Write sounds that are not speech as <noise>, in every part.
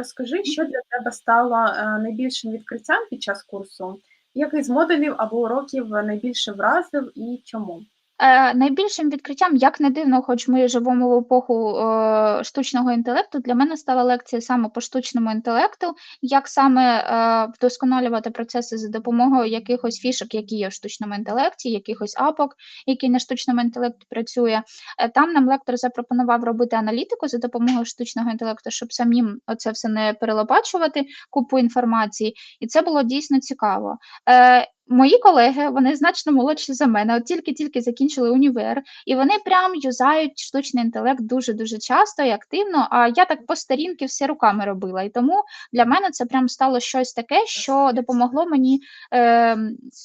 розкажи, що для тебе стало е, найбільшим відкриттям під час курсу? Який з модулів або уроків найбільше вразив і чому? Е, найбільшим відкриттям, як не дивно, хоч ми живемо в епоху е, штучного інтелекту, для мене стала лекція саме по штучному інтелекту, як саме е, вдосконалювати процеси за допомогою якихось фішок, які є в штучному інтелекті, якихось апок, які на штучному інтелекті працює. Е, там нам лектор запропонував робити аналітику за допомогою штучного інтелекту, щоб самим оце все не перелопачувати, купу інформації, і це було дійсно цікаво. Е, Мої колеги, вони значно молодші за мене, от тільки-тільки закінчили універ, і вони прям юзають штучний інтелект дуже-дуже часто і активно. А я так по старінки все руками робила. І тому для мене це прям стало щось таке, що допомогло мені е,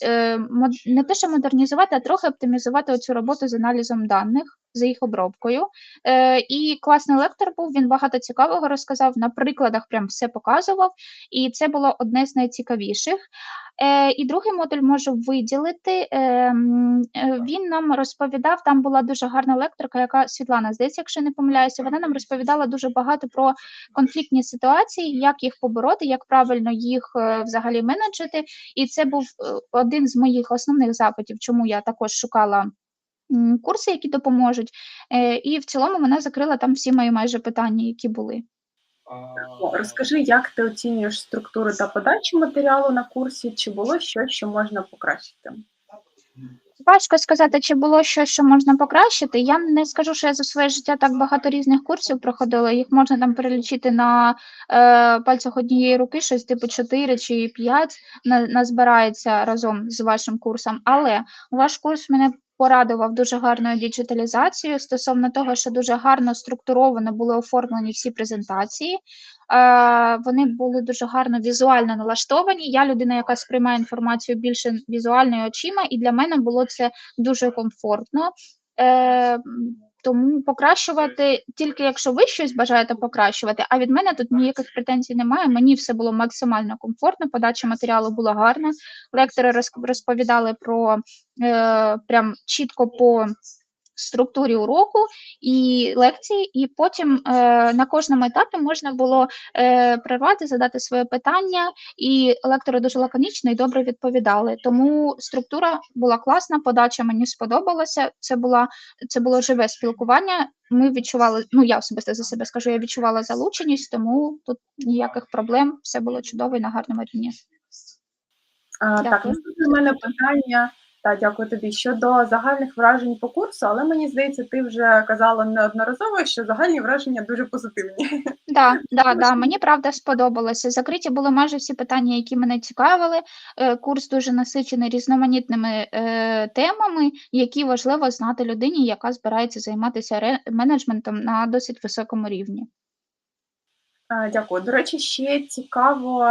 е, не те, що модернізувати, а трохи оптимізувати оцю роботу з аналізом даних. За їх обробкою. Е, І класний лектор був, він багато цікавого розказав, на прикладах прям все показував, і це було одне з найцікавіших. Е, І другий модуль можу виділити. Е, е, Він нам розповідав, там була дуже гарна лекторка, яка Світлана, здається, якщо не помиляюся, вона нам розповідала дуже багато про конфліктні ситуації, як їх побороти, як правильно їх е, взагалі менеджити. І це був один з моїх основних запитів, чому я також шукала. Курси, які допоможуть, і в цілому вона закрила там всі мої майже питання, які були. Розкажи, як ти оцінюєш структуру та подачу матеріалу на курсі? Чи було щось, що можна покращити? Важко сказати, чи було щось, що можна покращити. Я не скажу, що я за своє життя так багато різних курсів проходила. Їх можна там перелічити на е, пальцях однієї руки, щось типу 4 чи 5 на, назбирається разом з вашим курсом. Але ваш курс мене порадував дуже гарною діджиталізацією стосовно того, що дуже гарно структуровано були оформлені всі презентації. Е, Вони були дуже гарно візуально налаштовані. Я людина, яка сприймає інформацію більше візуальною очима, і для мене було це дуже комфортно. Тому покращувати тільки якщо ви щось бажаєте покращувати, а від мене тут ніяких претензій немає. Мені все було максимально комфортно, подача матеріалу була гарна. Лектори розповідали про е, прям чітко по структурі уроку і лекції, і потім е, на кожному етапі можна було е, прервати, задати своє питання, і лектори дуже лаконічно і добре відповідали. Тому структура була класна, подача мені сподобалася. Це була це було живе спілкування. Ми відчували, ну я особисто за себе скажу, я відчувала залученість, тому тут ніяких проблем, все було чудово і на гарному рівні. А, так, наступне у мене питання. Так, дякую тобі. Щодо загальних вражень по курсу, але мені здається, ти вже казала неодноразово, що загальні враження дуже позитивні. Да, <laughs> да, да, мені правда сподобалося. Закриті були майже всі питання, які мене цікавили. Е, курс дуже насичений різноманітними е, темами, які важливо знати людині, яка збирається займатися менеджментом на досить високому рівні. Дякую. До речі, ще цікаво,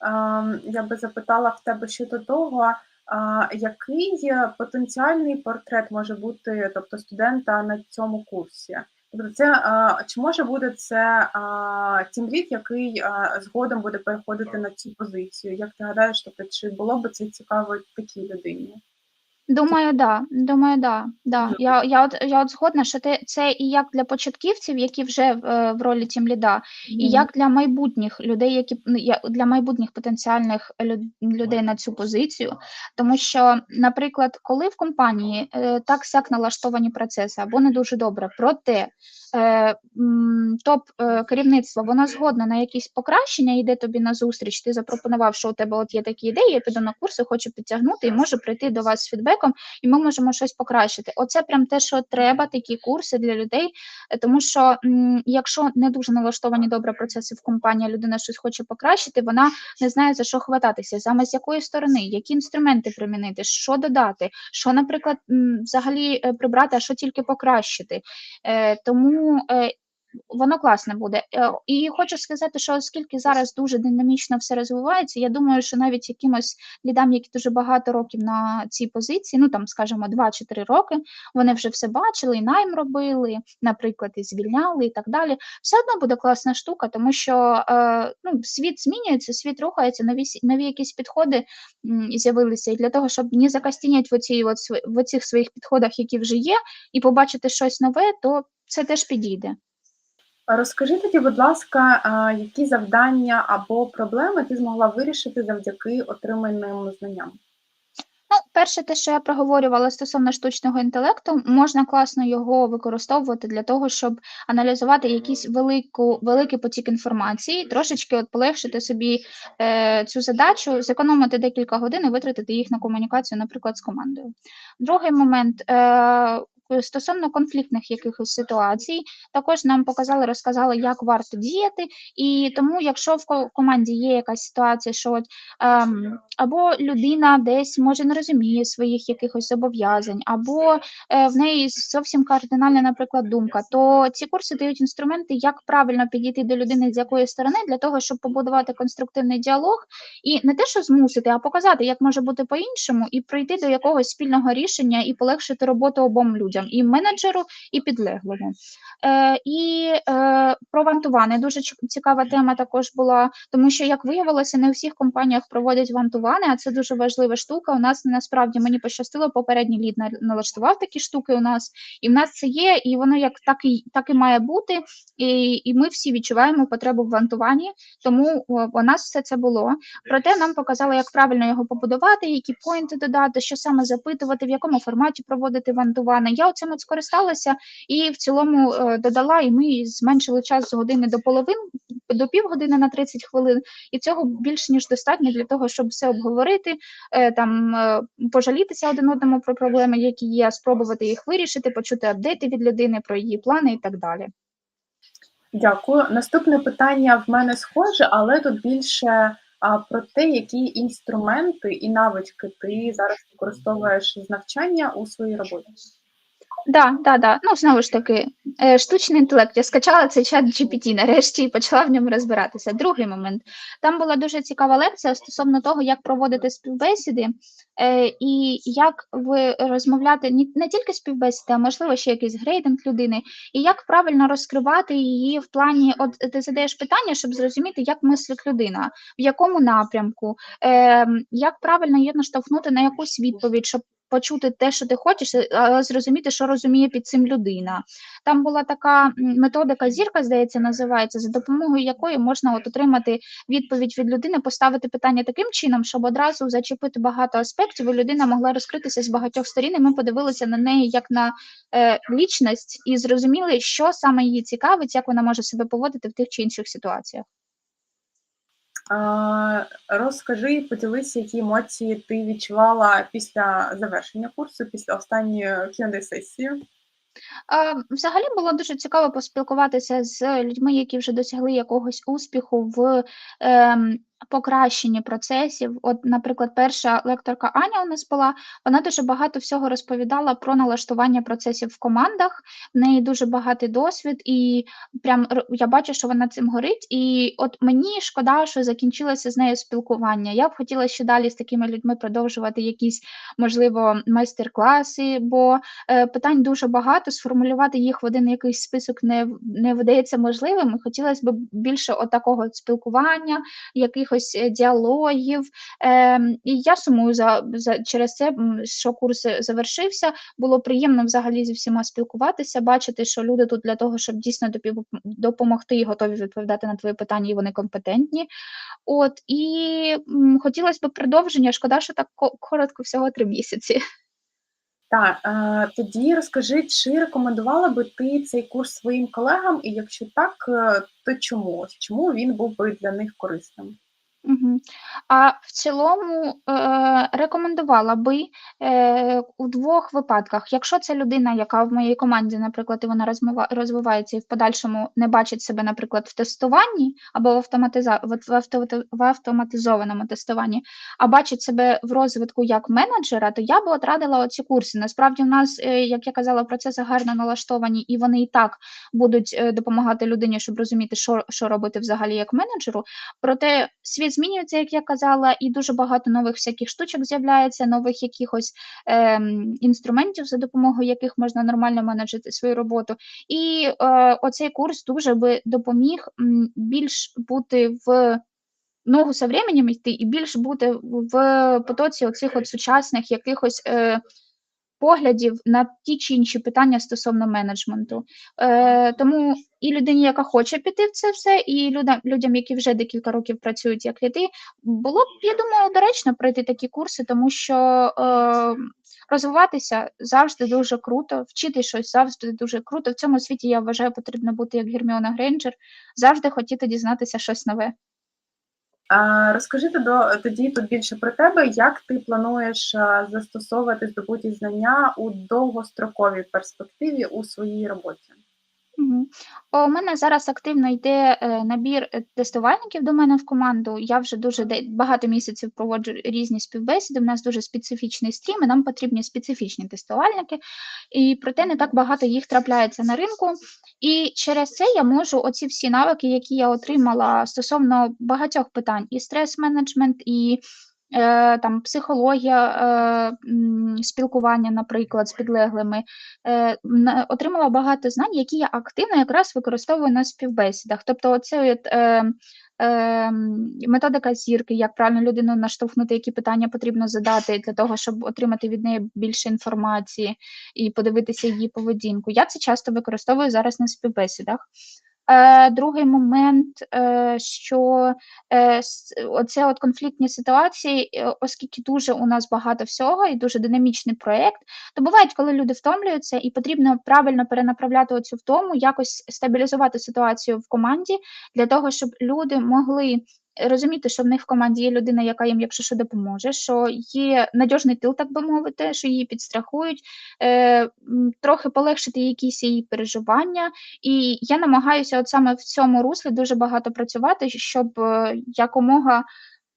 ем, я би запитала в тебе щодо того. Який потенціальний портрет може бути, тобто студента на цьому курсі? Тобто, це чи може бути це тімліт, який згодом буде переходити на цю позицію? Як ти гадаєш, тобто, чи було б це цікаво такій людині? Думаю, да. Думаю, да. да. Я я, от я от згодна, що те, це і як для початківців, які вже е, в ролі тімліда, і як для майбутніх людей, які ну, для майбутніх потенціальних людей на цю позицію. Тому що, наприклад, коли в компанії е, так сяк налаштовані процеси або не дуже добре, проте е, топ керівництво воно згодне на якісь покращення, йде тобі на зустріч. Ти запропонував, що у тебе от є такі ідеї, я піду на курси, хочу підтягнути і можу прийти до вас з фідбеком, і ми можемо щось покращити. Оце прям те, що треба, такі курси для людей. Е, тому що якщо не дуже налаштовані добре процеси в компанії, людина щось хоче покращити, вона не знає за що хвататися, саме з якої сторони, які інструменти примінити, що додати, що, наприклад, взагалі е, прибрати, а що тільки покращити. Е, Тому воно класне буде. Е, і хочу сказати, що оскільки зараз дуже динамічно все розвивається, я думаю, що навіть якимось лідам, які дуже багато років на цій позиції, ну там, скажімо, 2 чи 3 роки, вони вже все бачили, і найм робили, наприклад, і звільняли і так далі. Все одно буде класна штука, тому що е, ну, світ змінюється, світ рухається, нові нові якісь підходи з'явилися. І для того, щоб не закастінять в, оці, в оцих своїх підходах, які вже є, і побачити щось нове, то це теж підійде. Розкажи тоді, будь ласка, які завдання або проблеми ти змогла вирішити завдяки отриманим знанням? Ну, перше, те, що я проговорювала стосовно штучного інтелекту, можна класно його використовувати для того, щоб аналізувати якийсь велику великий потік інформації, трошечки от полегшити собі, е, цю задачу, зекономити декілька годин і витратити їх на комунікацію, наприклад, з командою. Другий момент, е, стосовно конфліктних якихось ситуацій, також нам показали, розказали, як варто діяти. І тому, якщо в команді є якась ситуація, що от, ем, або людина десь може не розуміє своїх якихось зобов'язань, або, е, в неї зовсім кардинальна, наприклад, думка, то ці курси дають інструменти, як правильно підійти до людини з якої сторони для того, щоб побудувати конструктивний діалог і не те, що змусити, а показати, як може бути по-іншому, і прийти до якогось спільного рішення і полегшити роботу обом людям: і менеджеру, і підлеглому. Е, і, е, про вантувани дуже цікава тема також була, тому що, як виявилося, не у всіх компаніях проводять вантувани, а це дуже важлива штука. У нас насправді мені пощастило, попередній лід налаштував такі штуки у нас, і в нас це є, і воно як так і так і має бути. І і ми всі відчуваємо потребу в вантуванні, тому у нас все це було. Проте нам показали, як правильно його побудувати, які поінти додати, що саме запитувати, в якому форматі проводити вантувани. Я оцим от скористалася і в цілому, е, додала, і ми зменшили час з години до половин до півгодини на 30 хвилин, і цього більш ніж достатньо для того, щоб все обговорити, е, там, е, пожалітися один одному про проблеми, які є, спробувати їх вирішити, почути апдейти від людини про її плани і так далі. Дякую. Наступне питання в мене схоже, але тут більше, а, про те, які інструменти і навички ти зараз використовуєш з навчання у своїй роботі. Да, да, да. Ну, знову ж таки, е, штучний інтелект. Я скачала цей чат GPT нарешті і почала в ньому розбиратися. Другий момент. Там була дуже цікава лекція стосовно того, як проводити співбесіди, е, і як ви розмовляти не, тільки співбесіди, а можливо ще якийсь грейдинг людини, і як правильно розкривати її в плані, от ти задаєш питання, щоб зрозуміти, як мислить людина, в якому напрямку, е, як правильно її наштовхнути на якусь відповідь, щоб почути те, що ти хочеш, але зрозуміти, що розуміє під цим людина. Там була така методика зірка, здається, називається, за допомогою якої можна от отримати відповідь від людини, поставити питання таким чином, щоб одразу зачепити багато аспектів, і людина могла розкритися з багатьох сторін. І ми подивилися на неї як на е, лічність і зрозуміли, що саме її цікавить, як вона може себе поводити в тих чи інших ситуаціях. Розкажи, поділися, які емоції ти відчувала після завершення курсу, після останньої Q&A сесії. Взагалі було дуже цікаво поспілкуватися з людьми, які вже досягли якогось успіху в ем, покращенні процесів. От, наприклад, перша лекторка Аня у нас була, вона дуже багато всього розповідала про налаштування процесів в командах. В неї дуже багатий досвід, і прям я бачу, що вона цим горить. І от мені шкода, що закінчилося з нею спілкування. Я б хотіла ще далі з такими людьми продовжувати якісь, можливо, майстер-класи, бо е, питань дуже багато. Сформулювати їх в один якийсь список не, не видається можливим. Хотілося б більше от спілкування, якихось е, діалогів. Ем, і я сумую за, за через це, що курс е, завершився. Було приємно взагалі зі всіма спілкуватися, бачити, що люди тут для того, щоб дійсно допомогти і готові відповідати на твої питання, і вони компетентні. От і хотілося б продовження. Шкода, що так коротко, всього три місяці. Так, е, тоді розкажи, чи рекомендувала би ти цей курс своїм колегам, і якщо так, то чому? Чому він був би для них корисним? А в цілому, е, рекомендувала би, е, у двох випадках. Якщо це людина, яка в моїй команді, наприклад, і вона розвивається і в подальшому не бачить себе, наприклад, в тестуванні або в автоматиза в автомати в автоматизованому тестуванні, а бачить себе в розвитку як менеджера, то я би от радила оці курси. Насправді, в нас, е, як я казала, процеси гарно налаштовані, і вони і так будуть, допомагати людині, щоб розуміти, що що робити взагалі як менеджеру. Проте світ змінюється, як я казала, і дуже багато нових всяких штучок з'являється, нових якихось ем, інструментів, за допомогою яких можна нормально менеджити свою роботу. І е, оцей курс дуже би допоміг більш бути в ногу со временем йти і більш бути в потоці оцих от сучасних якихось. Е, поглядів на ті чи інші питання стосовно менеджменту. Е, тому і людині, яка хоче піти в це все, і людям, людям, які вже декілька років працюють як ліди, було б, я думаю, доречно пройти такі курси, тому що е, розвиватися завжди дуже круто, вчити щось завжди дуже круто. В цьому світі я вважаю, потрібно бути як Герміона Грейнджер, завжди хотіти дізнатися щось нове. Розкажи тоді тут більше про тебе, як ти плануєш застосовувати здобуті знання у довгостроковій перспективі у своїй роботі? Мгм. У мене зараз активно йде е, набір е, тестувальників до мене в команду. Я вже дуже багато місяців проводжу різні співбесіди. У нас дуже специфічний стрім, і нам потрібні специфічні тестувальники, і проте не так багато їх трапляється на ринку. І через це я можу оці всі навики, які я отримала стосовно багатьох питань: і стрес-менеджмент, і там психологія е, спілкування, наприклад, з підлеглими. Е, отримала багато знань, які я активно якраз використовую на співбесідах. Тобто, оце е, е, методика зірки, як правильно людину наштовхнути, які питання потрібно задати для того, щоб отримати від неї більше інформації і подивитися її поведінку. Я це часто використовую зараз на співбесідах. Е, другий момент, е, що це оце от конфліктні ситуації, е, оскільки дуже у нас багато всього і дуже динамічний проєкт, то бувають, коли люди втомлюються, і потрібно правильно перенаправляти оцю втому, якось стабілізувати ситуацію в команді для того, щоб люди могли розуміти, що в них в команді є людина, яка їм, якщо що, допоможе, що є надіжний тил, так би мовити, що її підстрахують, е, трохи полегшити якісь її переживання. І я намагаюся от саме в цьому руслі дуже багато працювати, щоб е, якомога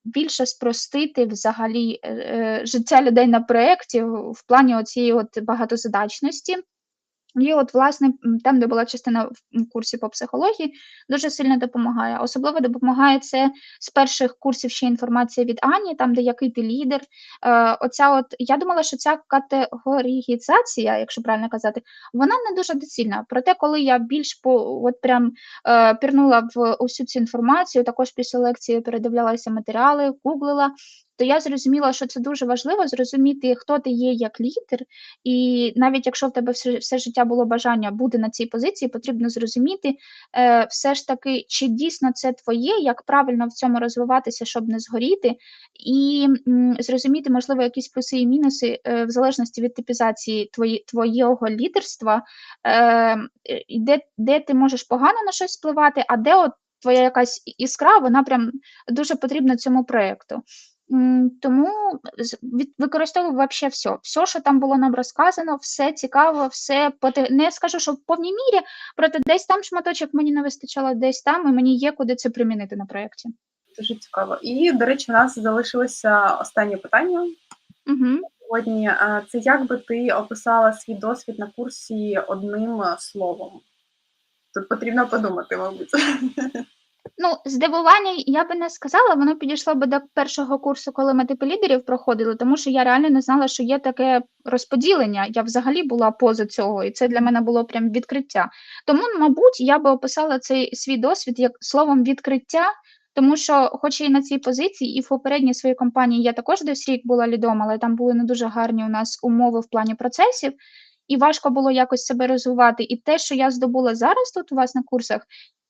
більше спростити взагалі е, життя людей на проєкті в плані оцієї от багатозадачності. І от, власне, там, де була частина в курсі по психології, дуже сильно допомагає. Особливо допомагає це з перших курсів ще інформація від Ані, там, де який ти лідер. Е, оця от, я думала, що ця категоріїзація, якщо правильно казати, вона не дуже доцільна. Проте, коли я більш по от прям е, пірнула в усю цю інформацію, також після лекції передивлялася матеріали, гуглила, то я зрозуміла, що це дуже важливо зрозуміти, хто ти є як лідер, і навіть якщо в тебе все, все життя було бажання бути на цій позиції, потрібно зрозуміти е, все ж таки, чи дійсно це твоє, як правильно в цьому розвиватися, щоб не згоріти, і м, зрозуміти, можливо, якісь плюси і мінуси е, в залежності від типізації твої, твоєго лідерства, е, де, де ти можеш погано на щось впливати, а де от твоя якась іскра, вона прям дуже потрібна цьому проєкту. Тому використовую вообще все. Все, що там було нам розказано, все цікаво, все не скажу, що в повній мірі, проте десь там шматочок мені не вистачало, десь там, і мені є куди це примінити на проєкті. Дуже цікаво. І, до речі, у нас залишилося останнє питання Угу. сьогодні. Це як би ти описала свій досвід на курсі одним словом? Тут потрібно подумати, мабуть. <laughs> Ну, здивування я би не сказала, воно підійшло би до першого курсу, коли ми типи лідерів проходили, тому що я реально не знала, що є таке розподілення. Я взагалі була поза цього, і це для мене було прям відкриття. Тому, мабуть, я би описала цей свій досвід як словом відкриття, тому що, хоч і на цій позиції, і в попередній своїй компанії я також десь рік була лідом, але там були не дуже гарні у нас умови в плані процесів. І важко було якось себе розвивати. І те, що я здобула зараз тут у вас на курсах,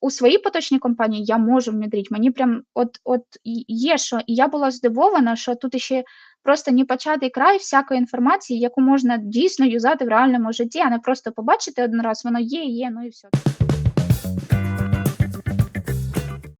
у своїй поточній компанії я можу внедрити. Мені прям от, от є що. І я була здивована, що тут ще просто не початий край всякої інформації, яку можна дійсно юзати в реальному житті, а не просто побачити один раз, воно є, є, ну і все.